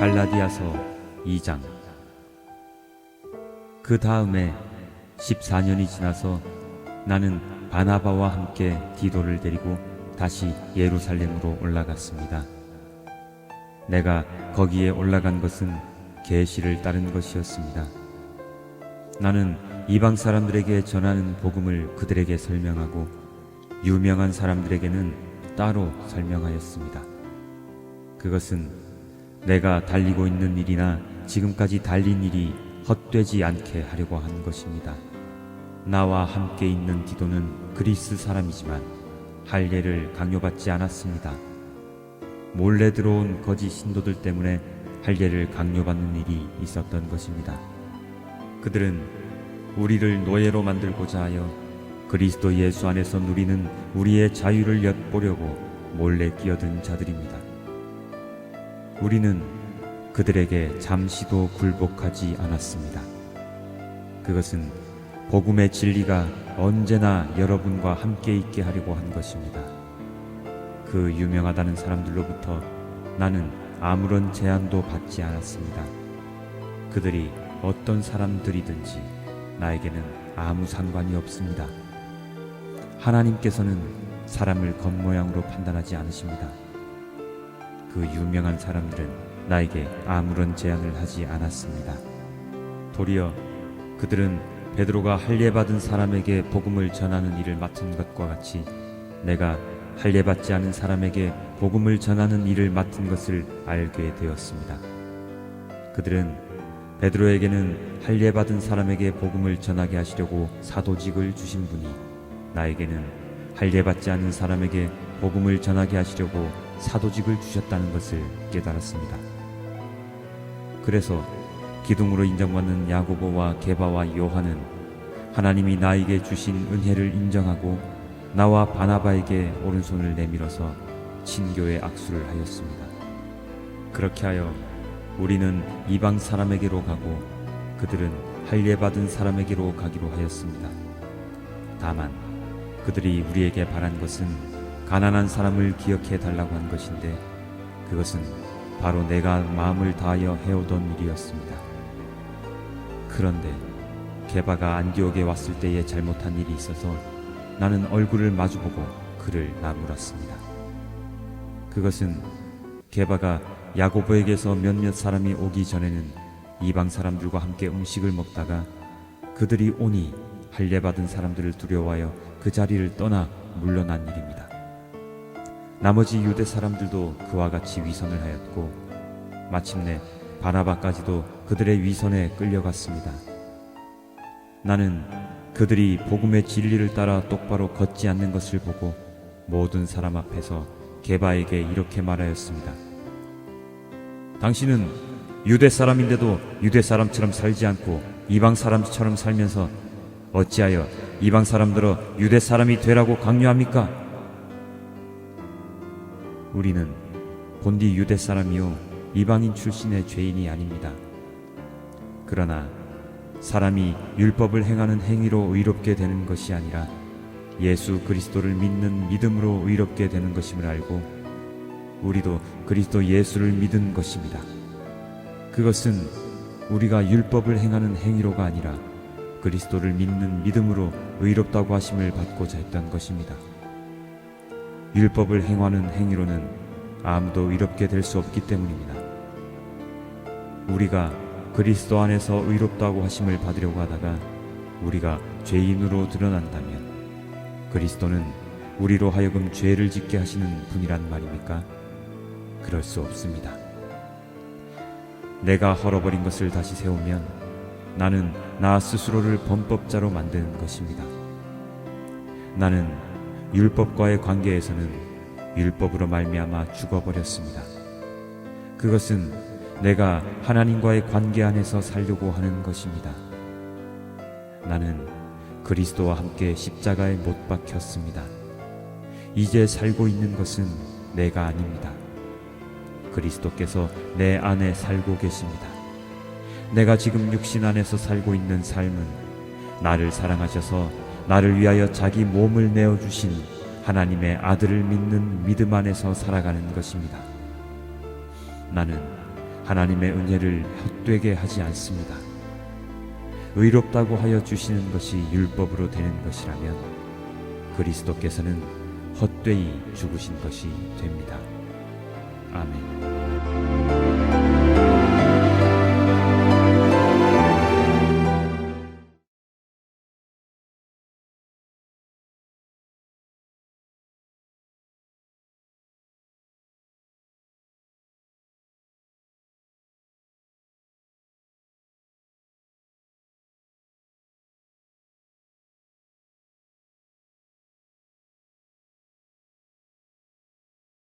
갈라디아서 2장 그 다음에 14년이 지나서 나는 바나바와 함께 디도를 데리고 다시 예루살렘으로 올라갔습니다. 내가 거기에 올라간 것은 계시를 따른 것이었습니다. 나는 이방 사람들에게 전하는 복음을 그들에게 설명하고 유명한 사람들에게는 따로 설명하였습니다. 그것은 내가 달리고 있는 일이나 지금까지 달린 일이 헛되지 않게 하려고 한 것입니다. 나와 함께 있는 디도는 그리스 사람이지만 할례를 강요받지 않았습니다. 몰래 들어온 거짓 신도들 때문에 할례를 강요받는 일이 있었던 것입니다. 그들은 우리를 노예로 만들고자 하여 그리스도 예수 안에서 누리는 우리의 자유를 엿보려고 몰래 끼어든 자들입니다. 우리는 그들에게 잠시도 굴복하지 않았습니다. 그것은 복음의 진리가 언제나 여러분과 함께 있게 하려고 한 것입니다. 그 유명하다는 사람들로부터 나는 아무런 제한도 받지 않았습니다. 그들이 어떤 사람들이든지 나에게는 아무 상관이 없습니다. 하나님께서는 사람을 겉모양으로 판단하지 않으십니다. 그 유명한 사람들은 나에게 아무런 제한을 하지 않았습니다. 도리어 그들은 베드로가 할례받은 사람에게 복음을 전하는 일을 맡은 것과 같이 내가 할례받지 않은 사람에게 복음을 전하는 일을 맡은 것을 알게 되었습니다. 그들은 베드로에게는 할례받은 사람에게 복음을 전하게 하시려고 사도직을 주신 분이 나에게는 할례받지 않은 사람에게 복음을 전하게 하시려고 사도직을 주셨다는 것을 깨달았습니다. 그래서 기둥으로 인정받는 야고보와 게바와 요한은 하나님이 나에게 주신 은혜를 인정하고 나와 바나바에게 오른손을 내밀어서 친교의 악수를 하였습니다. 그렇게 하여 우리는 이방 사람에게로 가고 그들은 할례 받은 사람에게로 가기로 하였습니다. 다만 그들이 우리에게 바란 것은 가난한 사람을 기억해 달라고 한 것인데 그것은 바로 내가 마음을 다하여 해오던 일이었습니다. 그런데 게바가 안디옥에 왔을 때에 잘못한 일이 있어서 나는 얼굴을 마주보고 그를 나무랐습니다. 그것은 게바가 야고보에게서 몇몇 사람이 오기 전에는 이방 사람들과 함께 음식을 먹다가 그들이 오니 할례 받은 사람들을 두려워하여 그 자리를 떠나 물러난 일입니다. 나머지 유대 사람들도 그와 같이 위선을 하였고 마침내 바나바까지도 그들의 위선에 끌려갔습니다. 나는 그들이 복음의 진리를 따라 똑바로 걷지 않는 것을 보고 모든 사람 앞에서 게바에게 이렇게 말하였습니다. 당신은 유대 사람인데도 유대 사람처럼 살지 않고 이방 사람처럼 살면서 어찌하여 이방 사람들어 유대 사람이 되라고 강요합니까? 우리는 본디 유대 사람이요 이방인 출신의 죄인이 아닙니다. 그러나 사람이 율법을 행하는 행위로 의롭게 되는 것이 아니라 예수 그리스도를 믿는 믿음으로 의롭게 되는 것임을 알고 우리도 그리스도 예수를 믿은 것입니다. 그것은 우리가 율법을 행하는 행위로가 아니라 그리스도를 믿는 믿음으로 의롭다고 하심을 받고자 했던 것입니다. 율법을 행하는 행위로는 아무도 의롭게 될 수 없기 때문입니다. 우리가 그리스도 안에서 의롭다고 하심을 받으려고 하다가 우리가 죄인으로 드러난다면 그리스도는 우리로 하여금 죄를 짓게 하시는 분이란 말입니까? 그럴 수 없습니다. 내가 헐어버린 것을 다시 세우면 나는 나 스스로를 범법자로 만드는 것입니다. 나는 율법과의 관계에서는 율법으로 말미암아 죽어버렸습니다. 그것은 내가 하나님과의 관계 안에서 살려고 하는 것입니다. 나는 그리스도와 함께 십자가에 못 박혔습니다. 이제 살고 있는 것은 내가 아닙니다. 그리스도께서 내 안에 살고 계십니다. 내가 지금 육신 안에서 살고 있는 삶은 나를 사랑하셔서 나를 위하여 자기 몸을 내어 주신 하나님의 아들을 믿는 믿음 안에서 살아가는 것입니다. 나는 하나님의 은혜를 헛되게 하지 않습니다. 의롭다고 하여 주시는 것이 율법으로 되는 것이라면 그리스도께서는 헛되이 죽으신 것이 됩니다. 아멘.